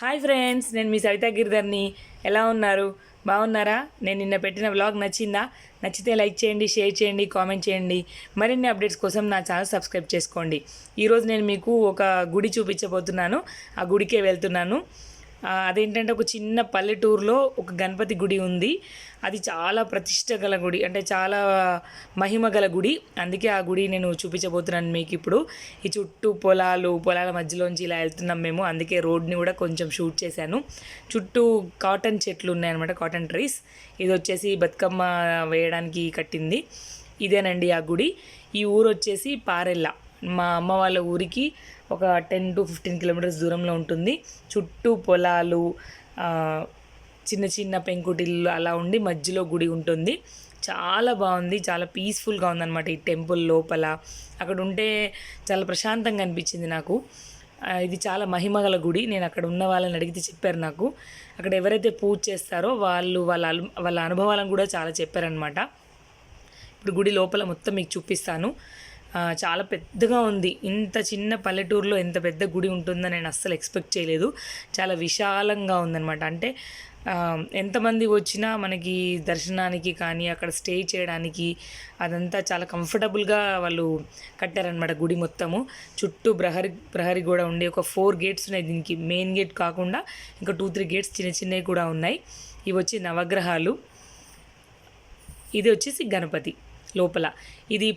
Hi friends నేను మీ సవితా గిరిధర్ని. ఎలా ఉన్నారు? బాగున్నారా? నేను నిన్న పెట్టిన వ్లాగ్ నచ్చిందా? నచ్చితే లైక్ చేయండి షేర్ చేయండి కామెంట్ చేయండి. మరిన్ని అప్డేట్స్ కోసం నా ఛానల్ సబ్స్క్రైబ్ చేసుకోండి. ఈరోజు నేను మీకు ఒక గుడి చూపించబోతున్నాను. ఆ గుడికే వెళ్తున్నాను. అదేంటంటే ఒక చిన్న పల్లెటూరులో ఒక గణపతి గుడి ఉంది. అది చాలా ప్రతిష్ట గల గుడి అంటే చాలా మహిమ గల గుడి. అందుకే ఆ గుడి నేను చూపించబోతున్నాను మీకు ఇప్పుడు. ఈ చుట్టూ పొలాలు పొలాల మధ్యలోంచి ఇలా వెళ్తున్నాం మేము. అందుకే రోడ్ని కూడా కొంచెం షూట్ చేశాను. చుట్టూ కాటన్ చెట్లు ఉన్నాయన్నమాట కాటన్ ట్రీస్. ఇది వచ్చేసి బతుకమ్మ వేయడానికి కట్టింది. ఇదేనండి ఆ గుడి. ఈ ఊరు వచ్చేసి పారెల్ల. మా అమ్మ వాళ్ళ ఊరికి ఒక టెన్ టు ఫిఫ్టీన్ కిలోమీటర్స్ దూరంలో ఉంటుంది. చుట్టూ పొలాలు చిన్న చిన్న పెంకుటిల్లు అలా ఉండి మధ్యలో గుడి ఉంటుంది. చాలా బాగుంది. చాలా పీస్ఫుల్గా ఉందన్నమాట ఈ టెంపుల్ లోపల. అక్కడ ఉంటే చాలా ప్రశాంతంగా అనిపించింది నాకు. ఇది చాలా మహిమగల గుడి. నేను అక్కడ ఉన్న వాళ్ళని అడిగితే చెప్పారు నాకు. అక్కడ ఎవరైతే పూజ చేస్తారో వాళ్ళు వాళ్ళ వాళ్ళ అనుభవాలను కూడా చాలా చెప్పారనమాట ఇప్పుడు గుడి లోపల మొత్తం మీకు చూపిస్తాను. చాలా పెద్దగా ఉంది. ఇంత చిన్న పల్లెటూరులో ఎంత పెద్ద గుడి ఉంటుందని నేను అస్సలు ఎక్స్పెక్ట్ చేయలేదు. చాలా విశాలంగా ఉందన్నమాట. అంటే ఎంతమంది వచ్చినా మనకి దర్శనానికి కానీ అక్కడ స్టే చేయడానికి అదంతా చాలా కంఫర్టబుల్గా వాళ్ళు కట్టారనమాట గుడి మొత్తము. చుట్టూ ప్రహరి ప్రహరి కూడా ఉండి ఒక ఫోర్ గేట్స్ ఉన్నాయి దీనికి. మెయిన్ గేట్ కాకుండా ఇంకా టూ త్రీ గేట్స్ చిన్న చిన్నవి కూడా ఉన్నాయి. ఇవి వచ్చి నవగ్రహాలు. ఇది వచ్చేసి గణపతి. లోపల. ఇది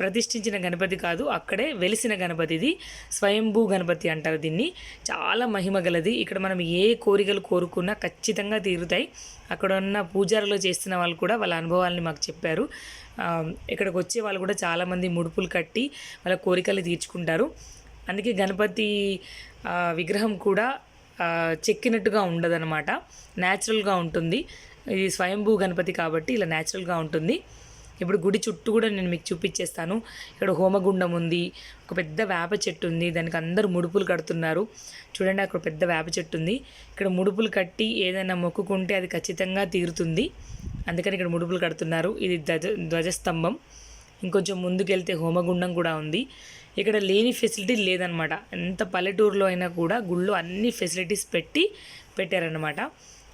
ప్రతిష్ఠించిన గణపతి కాదు అక్కడే వెలిసిన గణపతి ఇది. స్వయంభూ గణపతి అంటారు దీన్ని. చాలా మహిమ గలది. ఇక్కడ మనం ఏ కోరికలు కోరుకున్నా ఖచ్చితంగా తీరుతాయి. అక్కడ ఉన్న పూజారులు చేస్తున్న వాళ్ళు కూడా వాళ్ళ అనుభవాల్ని మాకు చెప్పారు. ఇక్కడికి వచ్చే వాళ్ళు కూడా చాలామంది ముడుపులు కట్టి వాళ్ళ కోరికలు తీర్చుకుంటారు. అందుకే గణపతి విగ్రహం కూడా చెక్కినట్టుగా ఉండదన్నమాట. న్యాచురల్గా ఉంటుంది. ఇది స్వయంభూ గణపతి కాబట్టి ఇలా న్యాచురల్గా ఉంటుంది. ఇప్పుడు గుడి చుట్టూ కూడా నేను మీకు చూపించేస్తాను. ఇక్కడ హోమగుండం ఉంది ఒక పెద్ద వేప చెట్టు ఉంది దానికి అందరూ ముడుపులు కడుతున్నారు. చూడండి అక్కడ పెద్ద వేప చెట్టు ఉంది. ఇక్కడ ముడుపులు కట్టి ఏదైనా మొక్కుకుంటే అది ఖచ్చితంగా తీరుతుంది. అందుకని ఇక్కడ ముడుపులు కడుతున్నారు. ఇది ధ్వజ ధ్వజస్తంభం. ఇంకొంచెం ముందుకెళ్తే హోమగుండం కూడా ఉంది. ఇక్కడ లేని ఫెసిలిటీ లేదనమాట. ఎంత పల్లెటూరులో అయినా కూడా గుళ్ళో అన్ని ఫెసిలిటీస్ పెట్టి పెట్టారనమాట.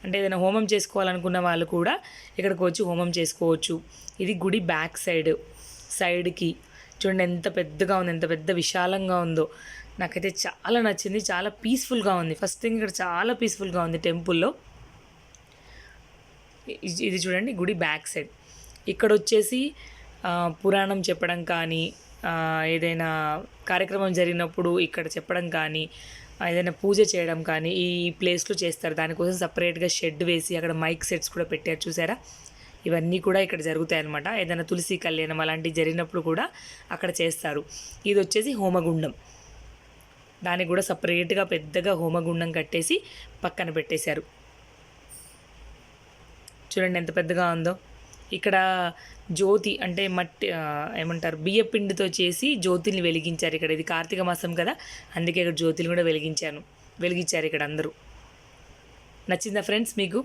అంటే ఏదైనా హోమం చేసుకోవాలనుకున్న వాళ్ళు కూడా ఇక్కడికి వచ్చి హోమం చేసుకోవచ్చు. ఇది గుడి బ్యాక్ సైడ్ సైడ్కి చూడండి ఎంత పెద్దగా ఉంది ఎంత పెద్ద విశాలంగా ఉందో. నాకైతే చాలా నచ్చింది చాలా పీస్ఫుల్గా ఉంది. ఫస్ట్ థింగ్ ఇక్కడ చాలా పీస్ఫుల్గా ఉంది టెంపుల్లో ఇది చూడండి గుడి బ్యాక్ సైడ్. ఇక్కడ వచ్చేసి పురాణం చెప్పడం కానీ ఏదైనా కార్యక్రమం జరిగినప్పుడు ఇక్కడ చెప్పడం కానీ ఏదైనా పూజ చేయడం కానీ ఈ ప్లేస్లో చేస్తారు. దానికోసం సపరేట్గా షెడ్ వేసి అక్కడ మైక్ సెట్స్ కూడా పెట్టారు చూసారా? ఇవన్నీ కూడా ఇక్కడ జరుగుతాయి అన్నమాట. ఏదైనా తులసి కళ్యాణం అలాంటివి జరిగినప్పుడు కూడా అక్కడ చేస్తారు. ఇది వచ్చేసి హోమగుండం. దానికి కూడా సపరేట్గా పెద్దగా హోమగుండం కట్టేసి పక్కన పెట్టేశారు. చూడండి ఎంత పెద్దగా ఉందో. ఇక్కడ జ్యోతి అంటే మట్టి ఏమంటారు బియ్య పిండితో చేసి జ్యోతిని వెలిగించారు ఇక్కడ. ఇది కార్తీక మాసం కదా అందుకే ఇక్కడ జ్యోతిని కూడా వెలిగించాను వెలిగించారు ఇక్కడ అందరూ. నచ్చిందా ఫ్రెండ్స్ మీకు?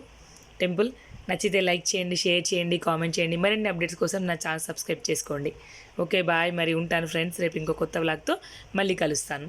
టెంపుల్ నచ్చితే లైక్ చేయండి షేర్ చేయండి కామెంట్ చేయండి. మరిన్ని అప్డేట్స్ కోసం నా ఛానల్ సబ్స్క్రైబ్ చేసుకోండి. Okay bye. మరి ఉంటాను ఫ్రెండ్స్ రేపు ఇంకో కొత్త వ్లాగ్తో మళ్ళీ కలుస్తాను.